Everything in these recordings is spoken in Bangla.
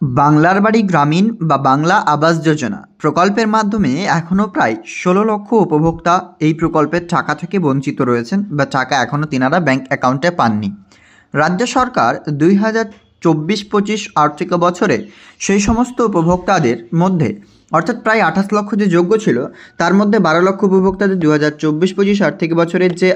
বাংলার বাড়ি গ্রামীণ বা বাংলা আবাস যোজনা প্রকল্পের মাধ্যমে এখনও প্রায় ষোলো লক্ষ উপভোক্তা এই প্রকল্পের টাকা থেকে বঞ্চিত রয়েছেন বা টাকা এখনও তিনারা ব্যাংক অ্যাকাউন্টে পাননি। রাজ্য সরকার দুই হাজার চব্বিশ পঁচিশ আর্থিক বছরে সেই সমস্ত উপভোক্তাদের মধ্যে, অর্থাৎ প্রায় আঠাশ লক্ষ যে যোগ্য ছিল, তার মধ্যে বারো লক্ষ উপভোক্তাদের দু হাজার চব্বিশ পঁচিশ আর্থিক বছরের যে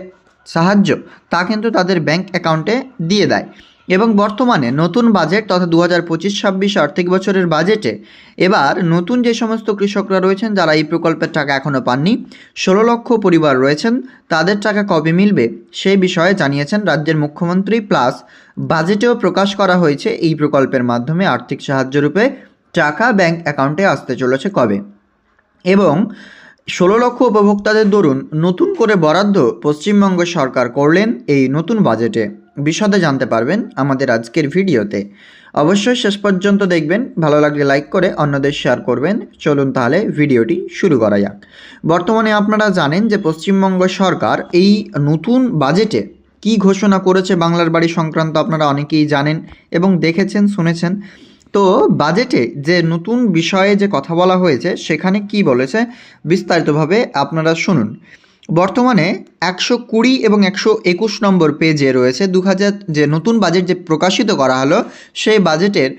সাহায্য, তা কিন্তু তাদের ব্যাংক অ্যাকাউন্টে দিয়ে দেয়। এবং বর্তমানে নতুন বাজেট তথা দু হাজার পঁচিশ ছাব্বিশ আর্থিক বছরের বাজেটে এবার নতুন যে সমস্ত কৃষকরা রয়েছেন, যারা এই প্রকল্পের টাকা এখনও পাননি, ষোলো লক্ষ পরিবার রয়েছেন, তাদের টাকা কবে মিলবে সেই বিষয়ে জানিয়েছেন রাজ্যের মুখ্যমন্ত্রী, প্লাস বাজেটেও প্রকাশ করা হয়েছে এই প্রকল্পের মাধ্যমে আর্থিক সাহায্য রূপে টাকা ব্যাংক অ্যাকাউন্টে আসতে চলেছে কবে? এবং ষোলো লক্ষ উপভোক্তাদের দরুন নতুন করে বরাদ্দ পশ্চিমবঙ্গ সরকার করলেন এই নতুন বাজেটে। বিশদে জানতে পারবেন আমাদের আজকের ভিডিওতে। অবশ্যই শেষ পর্যন্ত দেখবেন, ভালো লাগলে লাইক করে অন্যদের শেয়ার করবেন। চলুন তাহলে ভিডিওটি শুরু করা যাক। বর্তমানে আপনারা জানেন যে পশ্চিমবঙ্গ সরকার এই নতুন বাজেটে কি ঘোষণা করেছে বাংলার বাড়ি সংক্রান্ত আপনারা অনেকেই জানেন এবং দেখেছেন, শুনেছেন। তো বাজেটে যে নতুন বিষয়ে যে কথা বলা হয়েছে, সেখানে কি বলেছে, বিস্তারিতভাবে আপনারা শুনুন। বর্তমানে একশো কুড়ি এবং একশো একুশ নম্বর পেজে রয়েছে। দু হাজার যে নতুন বাজেট যে প্রকাশিত করা হলো, সেই বাজেটের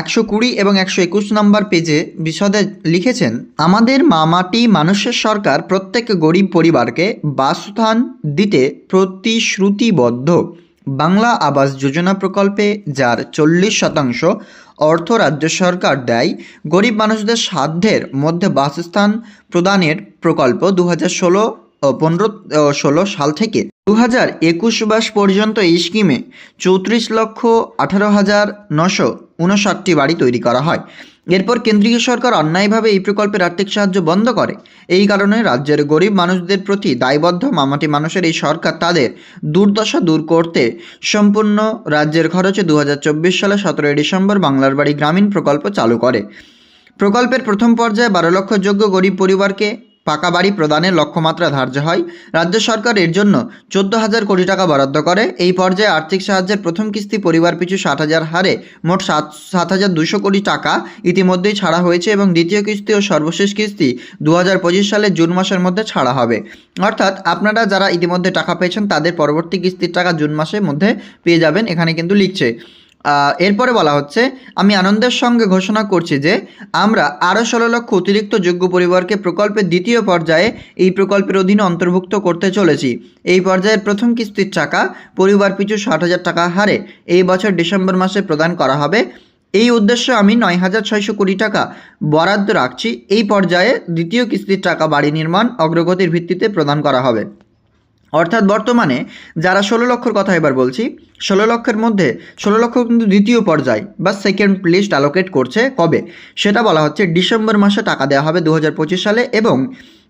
একশো কুড়ি এবং একশো একুশ নম্বর পেজে বিশদে লিখেছেন, আমাদের মামাটি মানুষের সরকার প্রত্যেক গরিব পরিবারকে বাসস্থান দিতে প্রতিশ্রুতিবদ্ধ। বাংলা আবাস যোজনা প্রকল্পে যার চল্লিশ শতাংশ অর্থ রাজ্য সরকার দেয় গরিব মানুষদের সাধ্যের মধ্যে বাসস্থান প্রদানের প্রকল্প দু ষোলো পনেরো ষোলো সাল থেকে। দু হাজার একুশ মাস পর্যন্ত এই স্কিমে চৌত্রিশ লক্ষ আঠারো হাজার নশো উনষাটটি বাড়ি তৈরি করা হয়। এরপর কেন্দ্রীয় সরকার অন্যায়ভাবে এই প্রকল্পের আর্থিক সাহায্য বন্ধ করে। এই কারণে রাজ্যের গরিব মানুষদের প্রতি দায়বদ্ধ মামাটি মানুষের এই সরকার তাদের দুর্দশা দূর করতে সম্পূর্ণ রাজ্যের খরচে দু হাজার চব্বিশ সালে সতেরোই ডিসেম্বর বাংলার বাড়ি গ্রামীণ প্রকল্প চালু করে। প্রকল্পের প্রথম পর্যায়ে বারো লক্ষ যোগ্য গরিব পরিবারকে পাকা বাড়ি প্রদানের লক্ষ্যমাত্রা ধার্য হয়। রাজ্য সরকার এর জন্য চোদ্দ হাজার কোটি টাকা বরাদ্দ করে। এই পর্যায়ে আর্থিক সাহায্যের প্রথম কিস্তি পরিবার পিছু ষাট হাজার হারে মোট সাত সাত হাজার দুশো কোটি টাকা ইতিমধ্যেই ছাড়া হয়েছে এবং দ্বিতীয় কিস্তি ও সর্বশেষ কিস্তি দু হাজার পঁচিশ সালের জুন মাসের মধ্যে ছাড়া হবে। অর্থাৎ আপনারা যারা ইতিমধ্যে টাকা পেয়েছেন তাদের পরবর্তী কিস্তির টাকা জুন মাসের মধ্যে পেয়ে যাবেন। এখানে কিন্তু লিখছে এরপরে বলা হচ্ছে, আমি আনন্দের সঙ্গে ঘোষণা করছি যে, আমরা আরও ষোলো লক্ষ অতিরিক্ত যোগ্য পরিবারকে প্রকল্পের দ্বিতীয় পর্যায়ে এই প্রকল্পের অধীনে অন্তর্ভুক্ত করতে চলেছি। এই পর্যায়ের প্রথম কিস্তির টাকা পরিবার পিছু ষাট হাজার টাকা হারে এই বছর ডিসেম্বর মাসে প্রদান করা হবে। এই উদ্দেশ্যে আমি নয় হাজার ছয়শো কোটি টাকা বরাদ্দ রাখছি। এই পর্যায়ে দ্বিতীয় কিস্তির টাকা বাড়ি নির্মাণ অগ্রগতির ভিত্তিতে প্রদান করা হবে। অর্থাৎ বর্তমানে যারা ষোলো লক্ষর কথা এবার বলছি, ষোলো লক্ষের মধ্যে ষোলো লক্ষ কিন্তু দ্বিতীয় পর্যায় বা সেকেন্ড লিস্ট অ্যালোকেট করছে কবে? সেটা বলা হচ্ছে ডিসেম্বর মাসে টাকা দেওয়া হবে দু হাজার পঁচিশ সালে এবং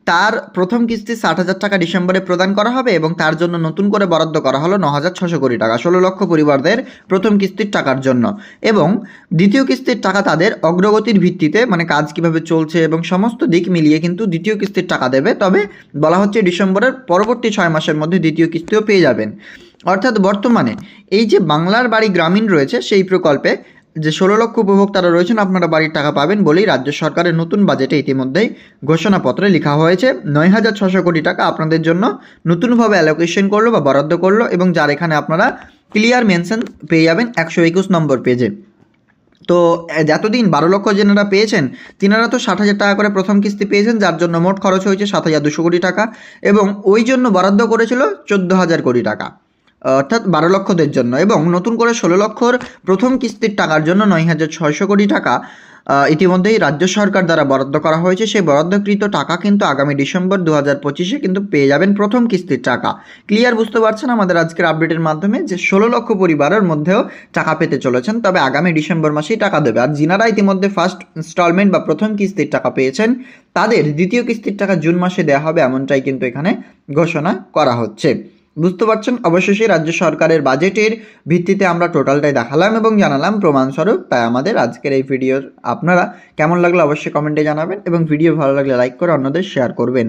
তার প্রথম কিস্তি ষাট হাজার টাকা ডিসেম্বরে প্রদান করা হবে এবং তার জন্য নতুন করে বরাদ্দ করা হলো ন হাজার ছশো কোটি টাকা, ষোলো লক্ষ পরিবারদের প্রথম কিস্তির টাকার জন্য। এবং দ্বিতীয় কিস্তির টাকা তাদের অগ্রগতির ভিত্তিতে মানে কাজ কীভাবে চলছে এবং সমস্ত দিক মিলিয়ে কিন্তু দ্বিতীয় কিস্তির টাকা দেবে। তবে বলা হচ্ছে ডিসেম্বরের পরবর্তী ছয় মাসের মধ্যে দ্বিতীয় কিস্তিও পেয়ে যাবেন। অর্থাৎ বর্তমানে এই যে বাংলার বাড়ি গ্রামীণ রয়েছে সেই প্রকল্পে যে ষোলো লক্ষ উপভোক্তারা রয়েছেন, আপনারা বাড়ির টাকা পাবেন বলেই রাজ্য সরকারের নতুন বাজেটে ইতিমধ্যেই ঘোষণাপত্রে লেখা হয়েছে। নয় হাজার ছশো কোটি টাকা আপনাদের জন্য নতুনভাবে অ্যালোকেশন করল বা বরাদ্দ করল এবং যার এখানে আপনারা ক্লিয়ার মেনশন পেয়ে যাবেন একশো একুশ নম্বর পেজে তো এতদিন বারো লক্ষ যেনারা পেয়েছেন, তিনারা তো ষাট হাজার টাকা করে প্রথম কিস্তি পেয়েছেন, যার জন্য মোট খরচ হয়েছে সাত হাজার দুশো কোটি টাকা এবং ওই জন্য বরাদ্দ করেছিল চোদ্দ হাজার কোটি টাকা। অর্থাৎ বারো লক্ষদের জন্য এবং নতুন করে ষোলো লক্ষর প্রথম কিস্তির টাকার জন্য নয় হাজার ছয়শো কোটি টাকা ইতিমধ্যেই রাজ্য সরকার দ্বারা বরাদ্দ করা হয়েছে। সেই বরাদ্দকৃত টাকা কিন্তু আগামী ডিসেম্বর দু হাজার পঁচিশে কিন্তু পেয়ে যাবেন প্রথম কিস্তির টাকা। ক্লিয়ার বুঝতে পারছেন আমাদের আজকের আপডেটের মাধ্যমে যে ষোলো লক্ষ পরিবারের মধ্যেও টাকা পেতে চলেছেন, তবে আগামী ডিসেম্বর মাসেই টাকা দেবে। আর যিনারা ইতিমধ্যে ফার্স্ট ইনস্টলমেন্ট বা প্রথম কিস্তির টাকা পেয়েছেন, তাদের দ্বিতীয় কিস্তির টাকা জুন মাসে দেওয়া হবে এমনটাই কিন্তু এখানে ঘোষণা করা হচ্ছে। বুঝতে পারছেন? অবশেষে রাজ্য সরকারের বাজেটের ভিত্তিতে আমরা টোটালটাই দেখালাম এবং জানালাম। প্রমাণস্বরূপ, তাই আমাদের আজকের এই ভিডিওর আপনারা কেমন লাগল অবশ্যই কমেন্টে জানাবেন এবং ভিডিও ভালো লাগলে লাইক করে অন্যদের শেয়ার করবেন।